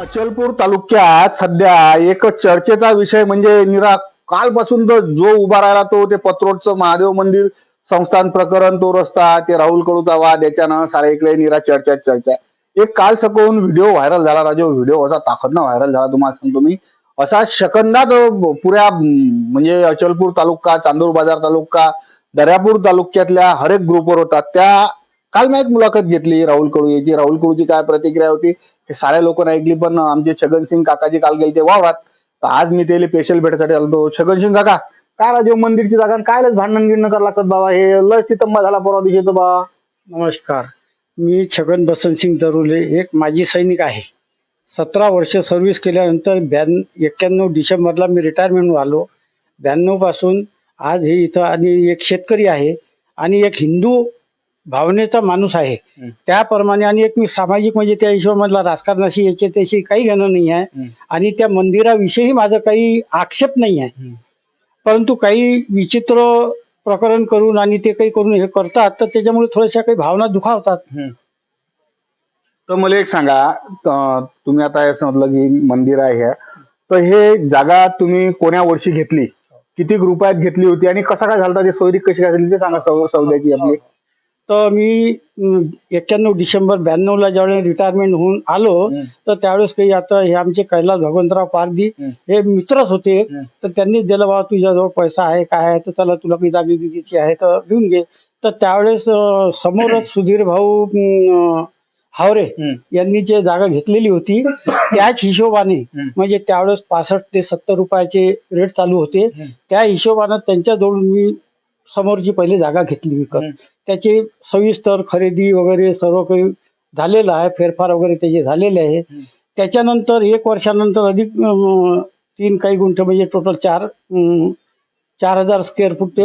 अचलपूर तालुक्यात सध्या एक चर्चेचा विषय म्हणजे निरा कालपासून जो जो उभा राहिला तो ते पत्रोटचं महादेव मंदिर संस्थान प्रकरण तो रस्ता ते राहुल कडूचा वाद याच्यानं सारे इकडे निरा चर्चा चर्चा. एक काल सकवून व्हिडिओ व्हायरल झाला राजो. व्हिडिओ असा ताकदनं व्हायरल झाला तुम्हाला सांगतो मी. असा शकंदाच पुऱ्या म्हणजे अचलपूर तालुका चांदूर बाजार तालुका दर्यापूर तालुक्यातल्या हर एक ग्रुपवर होता त्या काल मी एक मुलाखत घेतली राहुल कडू याची राहुल कडूची काय प्रतिक्रिया होती? हे साऱ्या लोक ऐकली पण आमचे छगन सिंग काकाजी काल गेलते वावरात. तर आज मी त्याला स्पेशल भेटायसाठी आलो छगन सिंग काका काय राजीव मंदिरची जागा कायलाच काय लस भांडण गिंडण करा लागतात बाबा? हे लस चितंबा झाला परवा दिवशी बाबा. बा नमस्कार. मी छगन बसंतसिंग दरुले एक माजी सैनिक आहे. सतरा वर्ष सर्व्हिस केल्यानंतर ब्याण्णव एक्क्याण्णव डिसेंबरला मी रिटायरमेंट आलो ब्याण्णवपासून आज हे इथं आणि एक शेतकरी आहे आणि एक हिंदू भावनेचा माणूस आहे. त्याप्रमाणे आणि एक मी सामाजिक म्हणजे त्या हिशोबामधला राजकारणाशी याचे त्याशी काही घेणं नाही आहे. आणि त्या मंदिराविषयी माझं काही आक्षेप नाही आहे. परंतु काही विचित्र प्रकरण करून आणि ते काही करून हे करतात तर त्याच्यामुळे थोड्याशा काही भावना दुखावतात. तर मला एक सांगा तुम्ही आता हे समजलं की मंदिर आहे तर हे जागा तुम्ही कोण्या वर्षी घेतली? किती रुपयात घेतली होती आणि कसा काय झाला ते सोयरी कशी काय झाली? ते सांगा सौद्याची आपली. तर मी एक्क्याण्णव डिसेंबर ब्याण्णवला ज्यावेळेस रिटायरमेंट होऊन आलो. तर त्यावेळेस काही आता हे आमचे कैलास भगवंतराव पारदी हं. मित्रच होते. तर त्यांनीच दिलं बाबा तुझ्याजवळ पैसा आहे काय आहे तर त्याला तुला काही जागी बिगीची आहे तर घेऊन घे तर त्यावेळेस समोरच सुधीर भाऊ हावरे. यांनी जे जागा घेतलेली होती त्याच हिशोबाने. म्हणजे त्यावेळेस पासष्ट ते सत्तर रुपयाचे रेट चालू होते. त्या हिशोबानं त्यांच्याजवळून मी समोरची पहिली जागा घेतली विकत. त्याची सविस्तर खरेदी वगैरे सर्व काही झालेलं आहे फेरफार वगैरे त्याचे झालेले आहे. त्याच्यानंतर एक वर्षानंतर अधिक अं, तीन काही गुंठ म्हणजे टोटल चार अं, चार हजार स्क्वेअर फूट ते.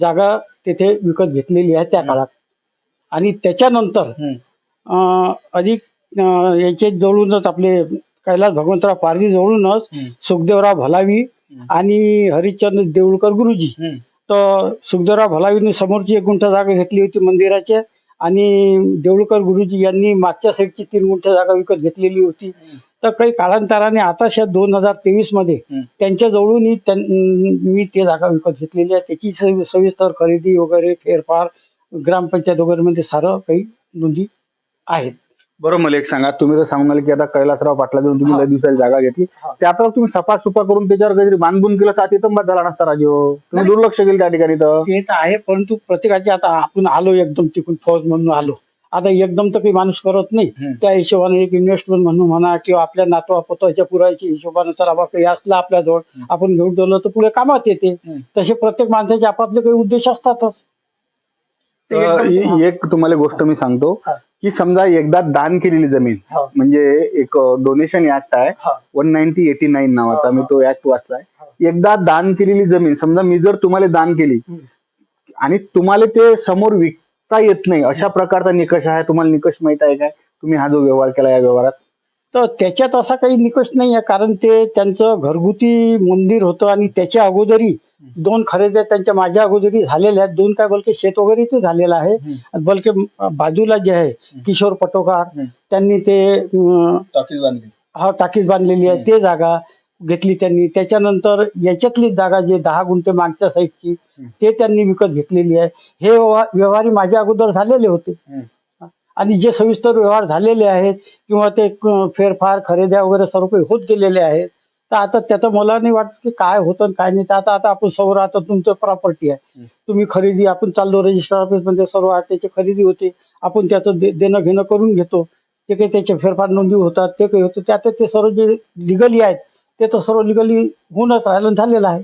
जागा तिथे विकत घेतलेली आहे त्या. काळात आणि त्याच्यानंतर. अं, अधिक अं, याचे जवळूनच आपले कैलास भगवंतराव पारधी जवळूनच. सुखदेवराव भलावी. आणि हरिश्चंद्र देऊळकर गुरुजी. तर सुखदेवराव भलावीने समोरची एक गुंठ जागा घेतली होती मंदिराची आणि देऊळकर गुरुजी यांनी मागच्या साईडची तीन गुंठ जागा विकत घेतलेली होती. तर काही काळांतराने आताशा दोन हजार तेवीसमध्ये. त्यांच्या जवळून मी ते जागा विकत घेतलेली आहे. त्याची सवि- सविस्तर खरेदी वगैरे फेरफार ग्रामपंचायत वगैरे मध्ये सारं काही नोंदी आहेत. बरं मला एक सांगा तुम्ही तर सांगून आले की आता कैलासराव पाटला देऊन तुम्ही. लय दिवसाची जागा घेतली हा. त्यात तुम्ही सफा सुपा करून त्याच्यावर काहीतरी बांधबून केलं तर तिथं झाला नसता राजीव तुम्ही. दुर्लक्ष केलं त्या ठिकाणी तर ते तर आहे परंतु प्रत्येकाचे आता आपण आलो एकदम तिकडून फौज म्हणून आलो आता एकदम तर काही माणूस करत नाही. त्या हिशोबाने एक इन्व्हेस्टमेंट म्हणून म्हणा किंवा आपल्या नातवा पोताच्या पुराच्या हिशोबाने चला बा काही असलं आपल्याजवळ. आपण घेऊन ठेवलं तर पुढे कामात येते. तसे प्रत्येक माणसाचे आपापले काही उद्देश असतातच एक तुम्हाला गोष्ट मी सांगतो. की समजा एकदा दान केलेली जमीन. म्हणजे एक डोनेशन ऍक्ट आहे. वन नाईन्टी एटी नाईन नावाचा मी. तो ऍक्ट वाचलाय एकदा दान केलेली जमीन समजा मी जर तुम्हाला दान केली. आणि तुम्हाला ते समोर विकता येत नाही अशा प्रकारचा निकष आहे तुम्हाला निकष माहीत आहे काय तुम्ही हा जो व्यवहार केला या व्यवहारात तर त्याच्यात असा काही निकष नाही आहे कारण ते त्यांचं घरगुती मंदिर होतं आणि त्याच्या अगोदरी दोन खरेद्या त्यांच्या माझ्या अगोदरी झालेल्या आहेत. दोन काय बलके शेत वगैरे ते झालेलं आहे. बलके बाजूला जे आहे किशोर पटोकार. त्यांनी ते हा टाकीज बांधलेली आहे. ते जागा घेतली त्यांनी. त्याच्यानंतर याच्यातली जागा जे दहा गुंठे मागच्या साईडची. ते त्यांनी विकत घेतलेली आहे. हे व्यवहार व्यवहारी माझ्या अगोदर झालेले होते. आणि जे सविस्तर व्यवहार झालेले आहेत किंवा ते फेरफार खरेद्या वगैरे सर्व काही होत गेलेले आहेत तर आता त्याचं मला नाही वाटत की काय होतं काय नाही. तर आता आता आपण सर्व आता तुमचं प्रॉपर्टी आहे. तुम्ही खरेदी आपण चाललो रजिस्टर ऑफिसमध्ये सर्व त्याची खरेदी होते. आपण त्याचं दे- देणं घेणं करून घेतो. ते काही त्याचे फेरफार नोंदी होतात ते काही होतं त्यात ते सर्व जे लिगली आहेत ते तर सर्व लिगली होऊनच राहिलं झालेलं आहे.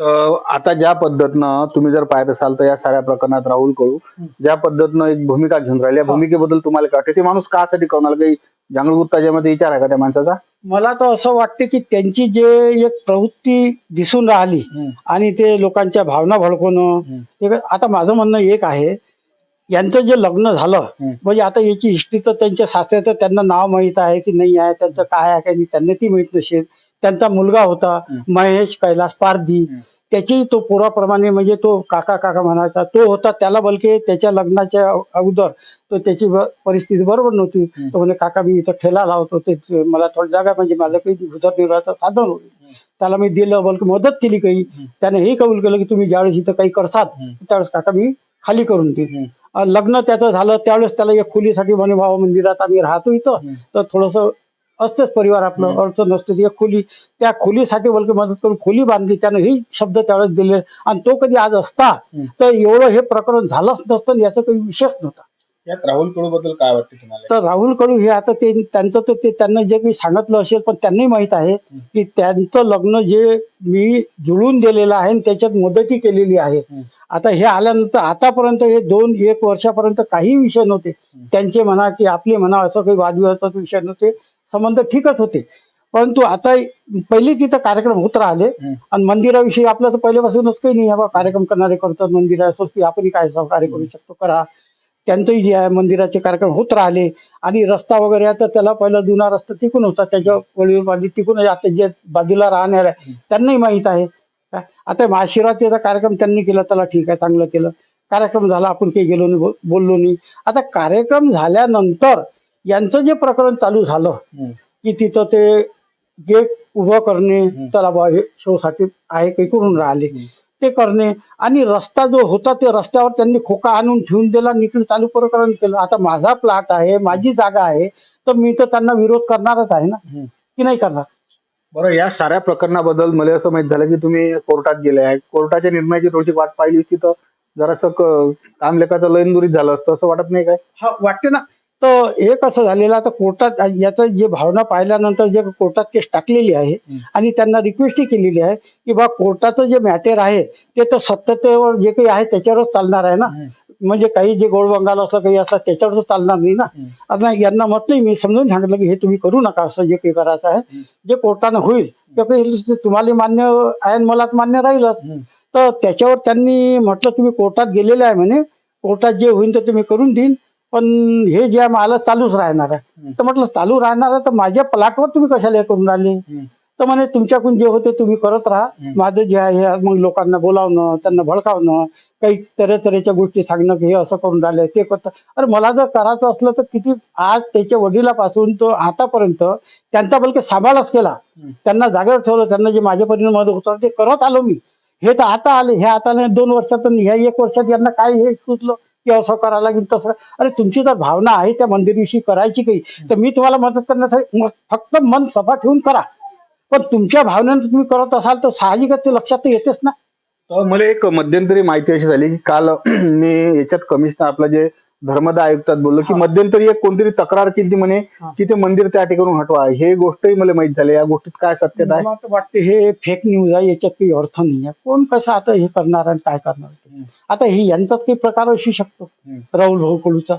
आता ज्या पद्धतीनं तुम्ही जर पाहत असाल तर या साऱ्या प्रकरणात राहुल कळू. ज्या पद्धतीनं एक भूमिका घेऊन राहिली या. भूमिकेबद्दल तुम्हाला काय वाटतं ते माणूस कासाठी करणार काही जांगळूत त्याच्यामध्ये विचार आहे का त्या माणसाचा मला तर असं वाटतं की त्यांची जे एक प्रवृत्ती दिसून राहिली आणि ते लोकांच्या भावना भडकवणं आता माझं म्हणणं एक आहे यांचं जे लग्न झालं. म्हणजे आता याची हिस्ट्री तर त्यांच्या सासऱ्याचं त्यांना नाव माहीत आहे की नाही आहे त्यांचं काय आहे काय नाही त्यांना ती माहीत नसेल त्यांचा मुलगा होता. महेश कैलास पारधी. त्याची तो पोराप्रमाणे म्हणजे तो काका काका म्हणायचा तो होता त्याला बलके त्याच्या लग्नाच्या अगोदर तो त्याची परिस्थिती बरोबर नव्हती. तो म्हणे काका मी इथं ठेला लावतो ते मला थोडी जागा म्हणजे माझं काही उदरनिर्वाहाचं साधन होईल त्याला मी दिलं बलके मदत केली काही. त्याने हे कबूल केलं की तुम्ही ज्यावेळेस इथं काही करसाल हम्म. त्यावेळेस काका मी खाली करून देईन लग्न त्याचं झालं त्यावेळेस त्याला एक खोलीसाठी म्हणे बाबा मंदिरात आम्ही राहतो इथं. तर थोडस असतेच परिवार आपलं. अडचण नसते ती एक खोली त्या खोलीसाठी बलके मदत करून खोली बांधली. त्यानं हे शब्द त्यावेळेस दिले. आणि तो कधी आज असता. तर एवढं हे प्रकरण झालंच नसतं याचा काही विषयच नव्हता. यात राहुल कडू बद्दल काय वाटतं तुम्हाला? तर राहुल कडू हे आता ते त्यांचं तर ते त्यांना जे काही सांगितलं असेल पण त्यांनाही माहीत आहे की त्यांचं लग्न जे मी जुळून दिलेलं आहे आणि त्याच्यात मदती केलेली आहे. आता हे आल्यानंतर आतापर्यंत हे दोन एक वर्षापर्यंत काही विषय नव्हते. त्यांचे म्हणा की आपले म्हणा असं काही वादविवादाचा विषय नव्हते. संबंध ठीकच होते. परंतु आता पहिले तिथं कार्यक्रम होत राहिले. आणि मंदिराविषयी आपलं तर पहिल्यापासूनच काही नाही बाबा कार्यक्रम करणारे करतात मंदिरासाठी आपण काय सहकार्य करू शकतो करा. त्यांचंही जे आहे मंदिराचे कार्यक्रम होत राहिले. आणि रस्ता वगैरे आता त्याला पहिला जुना रस्ता तिकून होता. त्याच्या वडील बाजू तिकून आता जे बाजूला राहणार आहे त्यांनाही माहीत आहे? आता महाशिवरात्रीचा कार्यक्रम त्यांनी केला त्याला ठीक आहे चांगलं केलं. कार्यक्रम झाला आपण काही गेलो नाही बोललो नाही. आता कार्यक्रम झाल्यानंतर यांचं जे प्रकरण चालू झालं. की तिथं ते गेट उभं करणे. चला बा शोसाठी आहे काही करून राहिले. ते करणे आणि रस्ता जो होता ते रस्त्यावर त्यांनी खोका आणून ठेवून दिला निकडे चालू प्रकरण केलं आता माझा प्लॉट आहे माझी जागा आहे तर मी तर त्यांना विरोध करणारच आहे ना. की नाही करणार बरं या साऱ्या प्रकरणाबद्दल मला असं माहीत झालं की तुम्ही कोर्टात गेले आहे कोर्टाच्या निर्णयाची थोडीशी वाट पाहिली असती तर जरासं क- काम लेखाचं लयनदुरीत झालं असतं असं वाटत नाही काय हा वाटते ना तर हे कसं झालेलं आता कोर्टात याचं जे भावना पाहिल्यानंतर जे कोर्टात केस टाकलेली आहे. आणि त्यांना रिक्वेस्टही केलेली आहे की बा कोर्टाचं जे मॅटर आहे ते तर सत्यतेवर जे काही आहे त्याच्यावरच चालणार आहे ना म्हणजे काही जे गोड बंगाल असं काही असं त्याच्यावर चालणार नाही ना. आता यांना म्हटलं मी समजून सांगितलं की हे तुम्ही करू नका असं जे काही करायचं आहे. जे कोर्टानं होईल ते तुम्हाला मान्य आहे मला मान्य राहीलच. तर त्याच्यावर त्यांनी म्हटलं तुम्ही कोर्टात गेलेले आहे म्हणे कोर्टात जे होईल ते तुम्ही करून देईन पण हे जे आहे मला चालूच राहणार आहे. तर म्हटलं चालू राहणार आहे तर माझ्या प्लॉटवर तुम्ही कशाला हे करून राहिले. तर म्हणे तुमच्याकडून जे होते तुम्ही करत राहा. माझं जे आहे हे मग लोकांना बोलावणं त्यांना भडकावणं काही तऱ्हे तऱ्हेच्या गोष्टी सांगणं की हे असं करून राहिले ते करतं अरे मला जर करायचं असलं तर किती आज त्याच्या वडिलापासून तो आतापर्यंत त्यांचा बलके सांभाळच केला. त्यांना जागेवर ठेवलं त्यांना जे माझ्यापर्यंत मदत होतं ते करत आलो मी हे तर आता आले हे आता नाही दोन वर्षात ह्या एक वर्षात यांना काय हे सुचलं की असं करायला लागेल तसं. अरे तुमची जर भावना आहे त्या मंदिराविषयी करायची काही तर मी तुम्हाला मदत करण्यासाठी फक्त मन सफा ठेवून करा. पण तुमच्या भावनेनं तुम्ही करत असाल तर साहजिकच ते लक्षात तर येतेच ना. तर मला एक मध्यंतरी माहिती अशी झाली की काल मी याच्यात कमिशनर आपलं जे धर्मदा आयुक्तात बोललो की. मध्यंतरी एक कोणतरी तक्रार केली म्हणे. की ते मंदिर त्या ठिकाणून हटवा हे गोष्टही मला माहीत झाली या गोष्टीत काय सत्यता आहे मला तर वाटते हे फेक न्यूज आहे याच्यात काही अर्थ नाही आहे कोण कसं आता हे करणार आणि काय करणार. आता हे यांचाच काही प्रकार असू शकतो. राहुल भाऊ कडूचा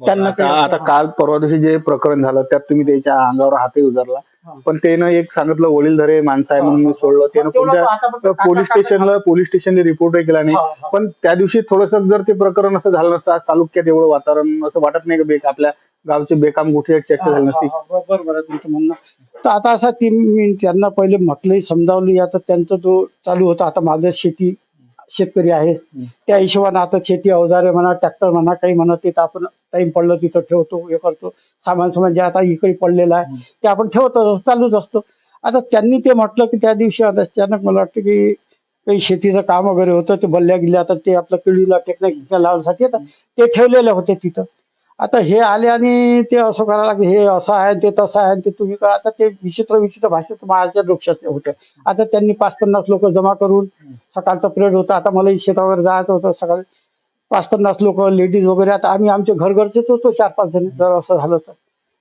त्यांना आता काही- आता काल परवा दिवशी जे प्रकरण झालं त्यात तुम्ही त्याच्या अंगावर हातही उजारला हा. पण त्यानं एक सांगितलं वडीलधारे माणसं आहे म्हणून मी सोडलं. त्यानं तेवढं कोणत्या आता पोलीस स्टेशनला पोलीस स्टेशनने रिपोर्टही केला नाही. हा. पण त्या दिवशी थोडस जर ते प्रकरण असं झालं नसतं आज तालुक्यात एवढं वातावरण असं वाटत नाही का बेक आपल्या गावची बेकाम गोष्टी चर्चा झाली नसती. हा, हा, बरोबर आहे तुमचं म्हणणं. तर आता असं ती मी त्यांना पहिले म्हटलंही समजावली आता त्यांचा जो चालू होता आता माझं शेती शेतकरी आहे. त्या हिशोबाने आता शेती अवजारे म्हणा ट्रॅक्टर म्हणा काही म्हणा तिथं आपण टाइम पडलं तिथं ठेवतो हे करतो. सामान सामान जे आता इकडे पडलेलं आहे ते आपण ठेवत चालूच असतो. आता त्यांनी ते म्हटलं की त्या दिवशी आता अचानक मला वाटतं की काही शेतीचं काम वगैरे होतं ते बल्ल्या गेल्या आता ते आपलं किडीला टेक्निक लावण्यासाठी येतात ते ठेवलेले होते तिथं. आता हे आले आणि ते असं करायला लागले हे असं आहे ते तसं आहे ते तुम्ही का आता ते विचित्र विचित्र भाषेत माझ्या डोक्यात होते. आता त्यांनी पाच पन्नास लोक जमा करून सकाळचा पिरियड होता. आता मलाही शेतावर जायचं होतं सकाळी. पाच पन्नास लोक लेडीज वगैरे. आता आम्ही आमचे घरघरचेच होतो चार पाच जण. जर असं झालं तर.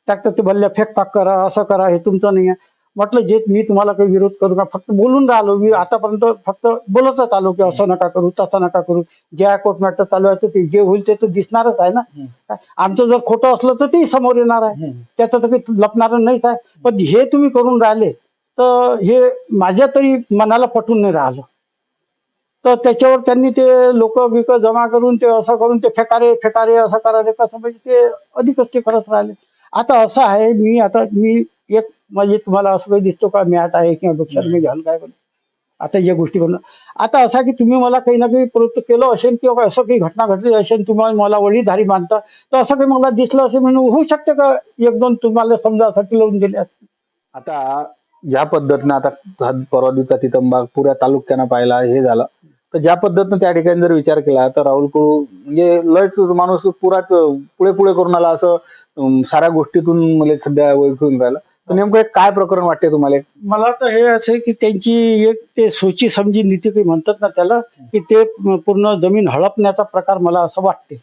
ट्रॅक्टर ते भल्ल्या फेकफाक करा असं करा हे तुमचं नाही आहे. म्हटलं जे मी तुम्हाला काही विरोध करू का फक्त बोलून राहिलो. मी आतापर्यंत फक्त बोलतच आलो की असं नका करू तसं नका करू. जे कोर्ट मॅटर चालू आहे ते जे होईल ते तर दिसणारच आहे ना? आमचं जर खोटं असलं तर तेही समोर येणार आहे. त्याचं तर काही लपणार नाहीच आहे. पण हे तुम्ही करून राहिले तर हे माझ्या तरी मनाला पटून नाही राहिलं. तर त्याच्यावर त्यांनी ते लोक बिक जमा करून ते असं करून ते फेकारे फेकारे असं करारे कसं म्हणजे ते अधिकच ते करत राहिले. आता असं आहे मी आता मी एक म्हणजे तुम्हाला असं काही दिसतो का? मॅट आहे किंवा डोक्यात मी घ्याल काय आता या गोष्टी करणं आता असा की तुम्ही मला काही ना काही प्रवृत्त केलं असेल किंवा असं काही घटना घडली असेल तुम्हाला मला वडीलधारी मानता तर असं काही मला दिसलं असेल म्हणून होऊ शकतं का? एक दोन तुम्हाला समजा साठी लावून दिले असते. आता ज्या पद्धतीनं आता परवा दिवसा तिथं पुऱ्या तालुक्यानं पाहिला हे झालं. तर ज्या पद्धतीनं त्या ठिकाणी जर विचार केला तर राहुल कुळू म्हणजे लयच माणूस पुराच पुढे पुढे करून आला असं साऱ्या गोष्टीतून मला सध्या ओळखून राहिलं. तर नेमकं एक काय प्रकरण वाटते तुम्हाला? मला तर हे असं आहे की त्यांची एक ते सोची समजी नीती काही म्हणतात ना त्याला की ते पूर्ण जमीन हडपण्याचा प्रकार मला असं वाटते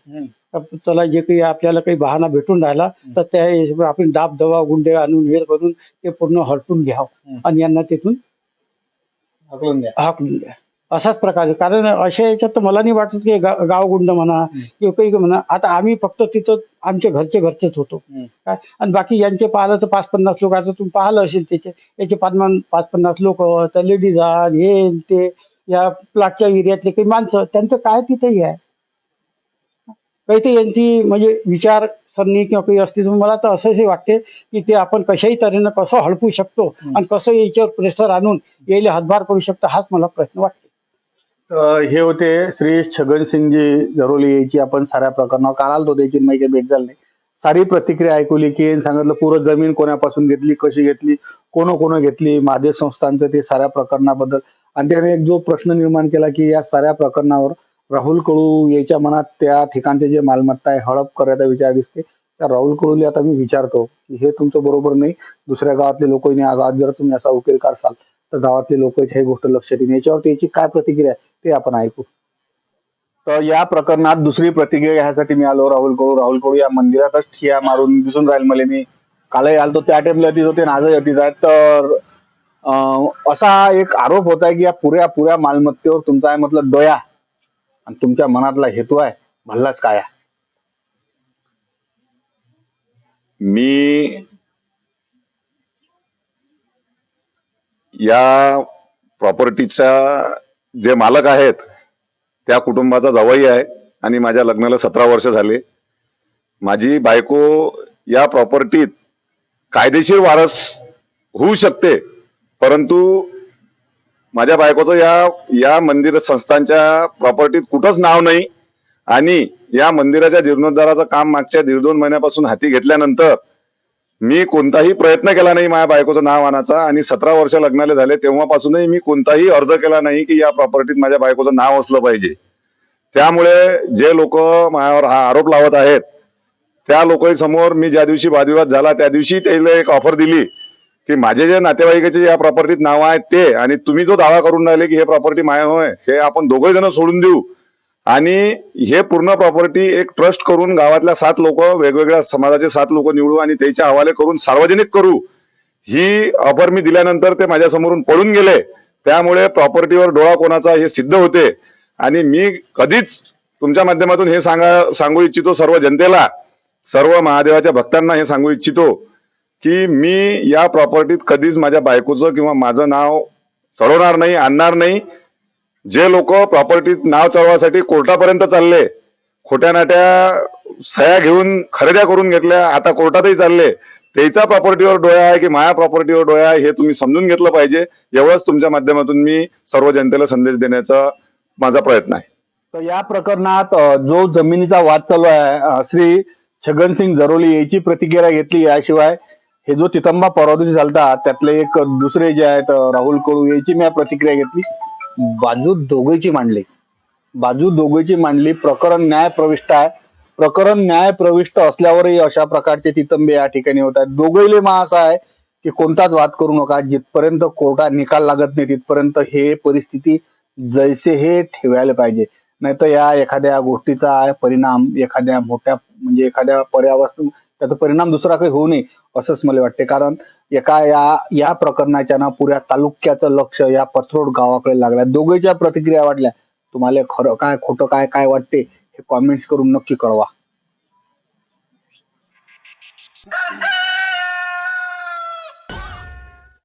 चला जे काही आपल्याला काही बहाणा भेटून राहिला तर त्या आपण दाब दवा गुंडे आणून हे करून ते पूर्ण हडपून घ्यावं. आणि यांना तिथून हकलून द्या. हाकलून द्या. असाच प्रकार. कारण अशा याच्यात मला नाही वाटत की गा- गावगुंड म्हणा किंवा काही म्हणा. आता आम्ही फक्त तिथं आमच्या घरचे घरचेच होतो. काय? आणि बाकी यांचे पाहिलं तर पाच पन्नास लोक आता तुम्ही पाहिलं असेल त्याचे याचे पाच पाच पन्नास लोक तर लेडीज आहात हे ते या प्लॉटच्या एरियातले काही माणसं त्यांचं काय तिथेही आहे? काही ते यांची म्हणजे विचार सरणी किंवा काही असते तर मला तर असंही वाटते की ते आपण कशाही तऱ्हेनं कसं हडपू शकतो आणि कसं याच्यावर प्रेशर आणून यायला हातभार करू शकतो हाच मला प्रश्न वाटतो. हे होते श्री छगन सिंगजी जरोली याची आपण साऱ्या प्रकरणावर काल आलतो त्याची माहिती भेट झाली सारी प्रतिक्रिया ऐकवली की सांगितलं पूर्ण जमीन कोणापासून घेतली कशी घेतली कोण कोण घेतली महादेव संस्थांचं ते साऱ्या प्रकरणाबद्दल. आणि त्याने एक जो प्रश्न निर्माण केला की या साऱ्या प्रकरणावर राहुल कळू याच्या मनात त्या ठिकाणचे जे मालमत्ता आहे हडप करायचा विचार दिसते. त्या राहुल कळूला आता मी विचारतो की हे तुमचं बरोबर नाही दुसऱ्या गावातले लोक या गावात जर तुम्ही असा उकेल काढसाल तर गावातले लोक ही गोष्ट लक्षात येईल याच्यावर त्याची काय प्रतिक्रिया आहे ते आपण ऐकू. तर या प्रकरणात दुसरी प्रतिक्रिया घ्यायसाठी मी आलो राहुल कळू राहुल कळू या मंदिरातच ठिया मारून दिसून राहील मला. मी कालही आलो त्या टाइमला अटीच होते आणि आजही अटीच आहेत. तर असा एक आरोप होत आहे की या पुऱ्या पुऱ्या मालमत्तेवर तुमचा आहे म्हटलं दया. आणि तुमच्या मनातला हेतू आहे भल्लाच काय आहे? मी या प्रॉपर्टीच्या जे मालक आहेत त्या कुटुंबाचा जवळही आहे आणि माझ्या लग्नाला सतरा वर्ष झाले. माझी बायको या प्रॉपर्टीत कायदेशीर वारस होऊ शकते परंतु माझ्या बायकोचं या या मंदिर संस्थांच्या प्रॉपर्टीत कुठंच नाव नाही आणि या मंदिराच्या जीर्णोद्धाराचं काम मागच्या दीड दोन महिन्यापासून हाती घेतल्यानंतर मी कोणताही प्रयत्न केला नाही माझ्या बायकोचं नाव आणायचा आणि सतरा वर्ष लग्नाले झाले तेव्हापासूनही मी कोणताही अर्ज केला नाही की या प्रॉपर्टीत माझ्या बायकोचं नाव असलं पाहिजे. त्यामुळे जे लोक माझ्यावर हा आरोप लावत आहेत त्या लोकांसमोर मी ज्या दिवशी वादविवाद झाला त्या दिवशी त्याला एक ऑफर दिली की माझे जे नातेवाईकाचे या प्रॉपर्टीत नाव आहेत ते आणि तुम्ही जो दावा करून राहिले की हे प्रॉपर्टी माया होय हे आपण दोघे जण सोडून देऊ. आणि हे पूर्ण प्रॉपर्टी एक ट्रस्ट करून गावातल्या सात लोक वेगवेगळ्या समाजाचे सात लोक निवडू आणि त्याच्या हवाले करून सार्वजनिक करू ही ऑफर मी दिल्यानंतर ते माझ्या समोरून पळून गेले. त्यामुळे प्रॉपर्टीवर डोळा कोणाचा हे सिद्ध होते. आणि मी कधीच तुमच्या माध्यमातून हे सांगा सांगू इच्छितो सर्व जनतेला सर्व महादेवाच्या भक्तांना हे सांगू इच्छितो की मी या प्रॉपर्टीत कधीच माझ्या बायकोचं किंवा माझं नाव चढवणार नाही आणणार नाही. जे लोक प्रॉपर्टीत नाव चढवासाठी कोर्टापर्यंत चालले खोट्या नाट्या सह्या घेऊन खरेद्या करून घेतल्या आता कोर्टातही चालले त्याचा प्रॉपर्टीवर डोळा आहे की माया प्रॉपर्टीवर डोळा आहे हे तुम्ही समजून घेतलं पाहिजे एवढंच तुमच्या माध्यमातून मी सर्व जनतेला संदेश देण्याचा माझा प्रयत्न आहे. तर या प्रकरणात जो जमिनीचा वाद चालू आहे श्री छगनसिंग जरोली याची प्रतिक्रिया घेतली याशिवाय हे जो तितंबा परवा दिवशी झालता त्यातले एक दुसरे जे आहेत राहुल कळू याची मी प्रतिक्रिया घेतली. बाजू दोघीची मांडली. बाजू दोघीची मांडली. प्रकरण न्याय प्रविष्ट आहे. प्रकरण न्याय प्रविष्ट असल्यावरही अशा प्रकारचे तितंबे या ठिकाणी होत आहेत. दोघेले मा असा आहे की कोणताच वाद करू नका. जिथपर्यंत कोर्टा निकाल लागत नाही तिथपर्यंत हे परिस्थिती जैसे हे ठेवायला पाहिजे. नाही तर या एखाद्या गोष्टीचा परिणाम एखाद्या मोठ्या म्हणजे एखाद्या पर्यावरण त्याचा परिणाम दुसरा काही होऊ नये असंच मला वाटते. कारण एका या या प्रकरणाच्या ना पुऱ्या तालुक्याचं लक्ष या पथरोड गावाकडे लागलाय. दोघेच्या प्रतिक्रिया वाटल्या तुम्हाला खरं काय खोटं काय काय वाटते हे कॉमेंट्स करून नक्की कळवा.